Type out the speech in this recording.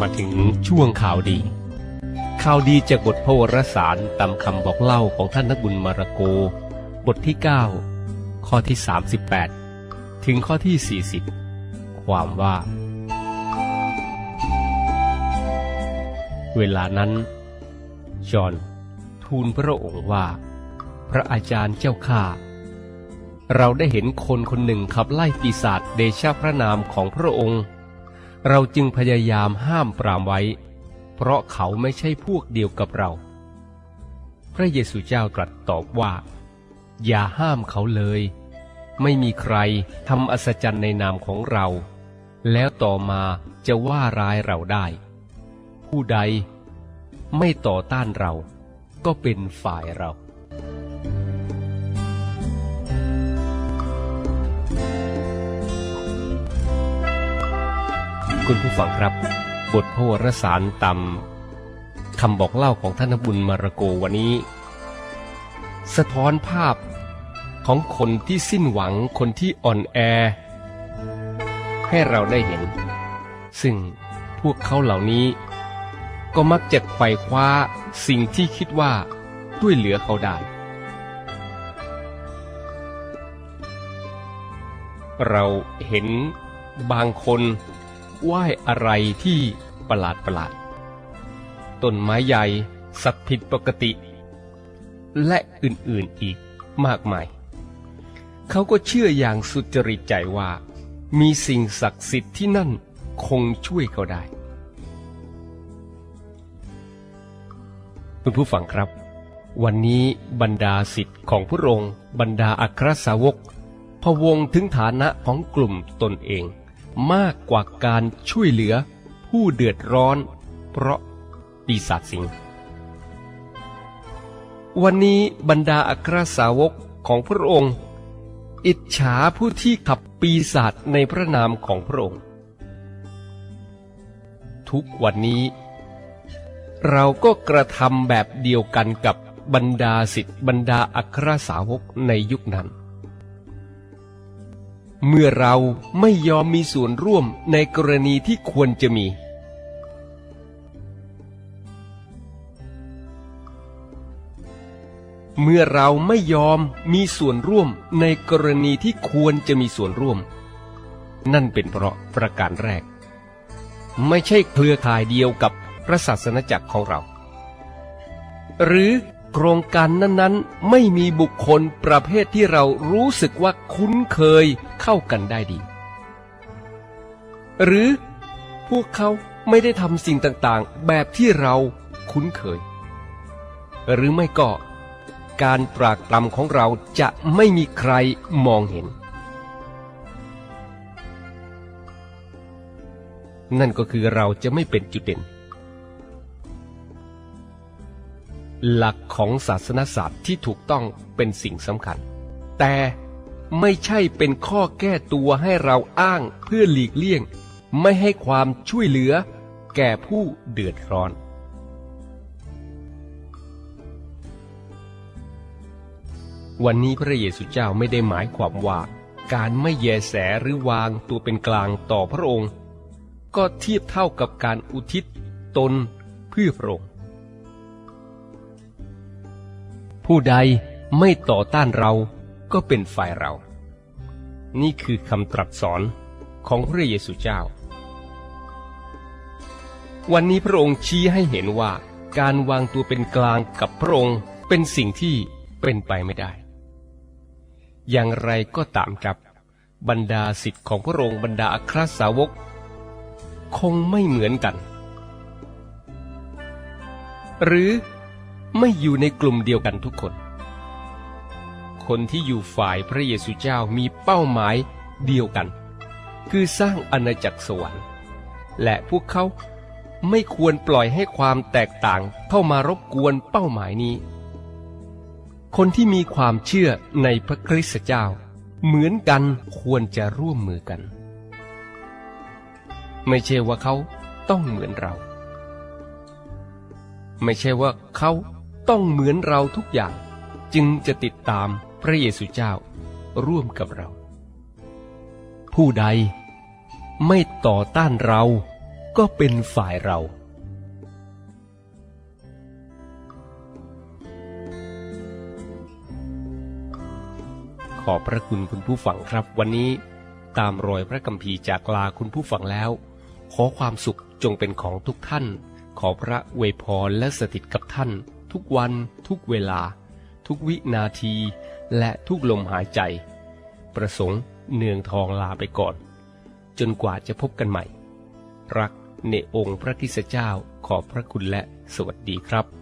มาถึงช่วงข่าวดี ข่าวดีจากบทพระวรสารตามคำบอกเล่าของท่านนักบุญมาระโก บทที่ 9 ข้อที่ 38 ถึงข้อที่ 40 ความว่า เวลานั้น จอห์นทูลพระองค์ว่า พระอาจารย์เจ้าข้าเราได้เห็นคนคนหนึ่งขับไล่ปีศาจเดชะพระนามของพระองค์ เราจึงพยายามห้ามปรามไว้ เพราะเขาไม่ใช่พวกเดียวกับเรา พระเยซูเจ้าตรัสตอบว่า อย่าห้ามเขาเลย ไม่มีใครทำอัศจรรย์ในนามของเรา แล้วต่อมาจะว่าร้ายเราได้ ผู้ใดไม่ต่อต้านเราก็เป็นฝ่ายเรา คุณผู้ฟังครับ บทพระวรสารตามคำบอกเล่าของท่านบุญมารโกวันนี้ สะท้อนภาพของคนที่สิ้นหวังคนที่อ่อนแอ ให้เราได้เห็น ซึ่งพวกเขาเหล่านี้ ก็มักจะไขว่คว้าสิ่งที่คิดว่าด้วยเหลือเขาได้ เราเห็นบางคน ไหว้อะไรที่ประหลาดประหลาดต้นไม้ใหญ่สัตว์ผิดปกติ และอื่นๆอีกมากมาย เขาก็เชื่ออย่างสุจริตใจว่า มีสิ่งศักดิ์สิทธิ์ที่นั่นคงช่วยเขาได้ คุณผู้ฟังครับ วันนี้บรรดาสิทธิ์ของพระองค์ บรรดาอัครสาวกพะวงถึงฐานะของกลุ่มตนเอง มากกว่าการช่วยเหลือผู้เดือดร้อน เพราะปีศาจสิง วันนี้บรรดาอัครสาวกของพระองค์ อิจฉาผู้ที่ขับปีศาจในพระนามของพระองค์ ทุกวันนี้ เราก็กระทำแบบเดียวกันกับบรรดาสิทธิ์บรรดาอัครสาวกในยุคนั้น เมื่อเราไม่ยอมมีส่วนร่วมในกรณีที่ควรจะมี เมื่อเราไม่ยอมมีส่วนร่วมในกรณีที่ควรจะมีส่วนร่วม นั่นเป็นเพราะประการแรก ไม่ใช่เครือข่ายเดียวกับพระศาสนจักรของเรา หรือ โครงการนั้นๆ ไม่มีบุคคลประเภทที่เรารู้สึกว่าคุ้นเคยเข้ากันได้ดี หรือพวกเขาไม่ได้ทำสิ่งต่างๆ แบบที่เราคุ้นเคย หรือไม่ก็ การตรากตรำของเราจะไม่มีใครมองเห็น นั่นก็คือเราจะไม่เป็นจุดเด่น หลักของศาสนศาสตร์ที่ถูกต้องเป็นสิ่งสำคัญ แต่ไม่ใช่เป็นข้อแก้ตัวให้เราอ้างเพื่อหลีกเลี่ยง ไม่ให้ความช่วยเหลือ แก่ผู้เดือดร้อน วันนี้พระเยซูเจ้าไม่ได้หมายความว่าการไม่แยแสหรือวางตัวเป็นกลางต่อพระองค์ ก็เทียบเท่ากับการอุทิศตนเพื่อพระองค์ ผู้ใดไม่ต่อต้านเราก็เป็นฝ่ายเรา นี่คือคำตรัสสอนของพระเยซูเจ้า วันนี้พระองค์ชี้ให้เห็นว่าการวางตัวเป็นกลางกับพระองค์เป็นสิ่งที่เป็นไปไม่ได้ อย่างไรก็ตามครับ บรรดาสิทธิ์ของพระองค์บรรดาอัครสาวก คงไม่เหมือนกัน หรือ ไม่อยู่ในกลุ่มเดียวกันทุกคน คนที่อยู่ฝ่ายพระเยซูเจ้ามีเป้าหมายเดียวกัน คือสร้างอาณาจักรสวรรค์ และพวกเขาไม่ควรปล่อยให้ความแตกต่างเข้ามารบกวนเป้าหมายนี้ คนที่มีความเชื่อในพระคริสต์เจ้า เหมือนกันควรจะร่วมมือกัน ไม่ใช่ว่าเขาต้องเหมือนเรา ไม่ใช่ว่าเขา ต้องเหมือนเราทุกอย่าง จึงจะติดตามพระเยซูเจ้าร่วมกับเรา ผู้ใดไม่ต่อต้านเราก็เป็นฝ่ายเรา ขอบพระคุณคุณผู้ฟังครับ วันนี้ตามรอยพระกัมภีร์จากลาคุณผู้ฟังแล้ว ขอความสุขจงเป็นของทุกท่าน ขอพระอวพรและสถิตกับท่าน ทุกวัน ทุกเวลา ทุกวินาที และทุกลมหายใจ ประสงค์เนืองทองลาไปก่อน จนกว่าจะพบกันใหม่ รักในองค์พระคิสเจ้าขอบพระคุณและสวัสดีครับ